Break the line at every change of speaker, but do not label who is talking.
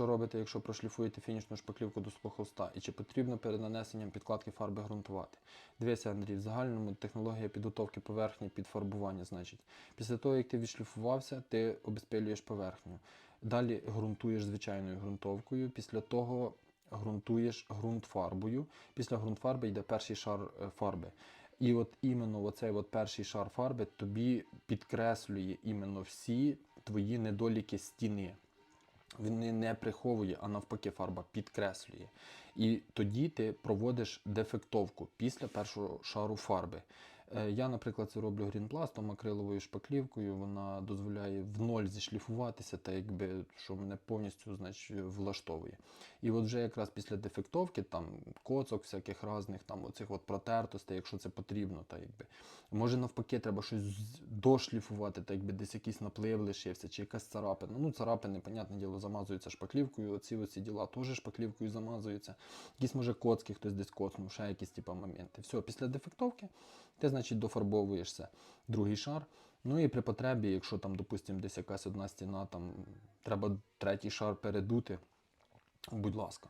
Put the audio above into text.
Що робите, якщо прошліфуєте фінішну шпаклівку до свого холста? І чи потрібно перед нанесенням підкладки фарби ґрунтувати? Дивися, Андрій, в загальному технологія підготовки поверхні під фарбування, значить, після того, як ти відшліфувався, ти обезпилюєш поверхню. Далі ґрунтуєш звичайною ґрунтовкою. Після того ґрунтуєш ґрунт фарбою. Після ґрунтфарби йде перший шар е, фарби. І от іменно оцей от перший шар фарби тобі підкреслює іменно всі твої недоліки стіни. Він не- приховує, а навпаки, фарба підкреслює. І тоді ти проводиш дефектовку після першого шару фарби. Е, Я, наприклад, це роблю грінпластом, акриловою шпаклівкою. Вона дозволяє в ноль зішліфуватися, та якби що мене повністю значить, влаштовує. І от вже якраз після дефектовки, там коцок всяких разних, там оцих от протертостей, якщо це потрібно, та якби може навпаки, треба щось дошліфувати, та якби десь якийсь наплив лишився, чи якась царапина. Ну, царапини, понятне діло, замазуються шпаклівкою. Оці оці діла теж шпаклівкою замазуються. Якісь може коцки, хтось десь коцнув, ще якісь типу, моменти. Все, після дефектовки ти, значить, дофарбовуєшся другий шар. Ну і при потребі, якщо там, допустимо, десь якась одна стіна, там треба третій шар передути, будь ласка.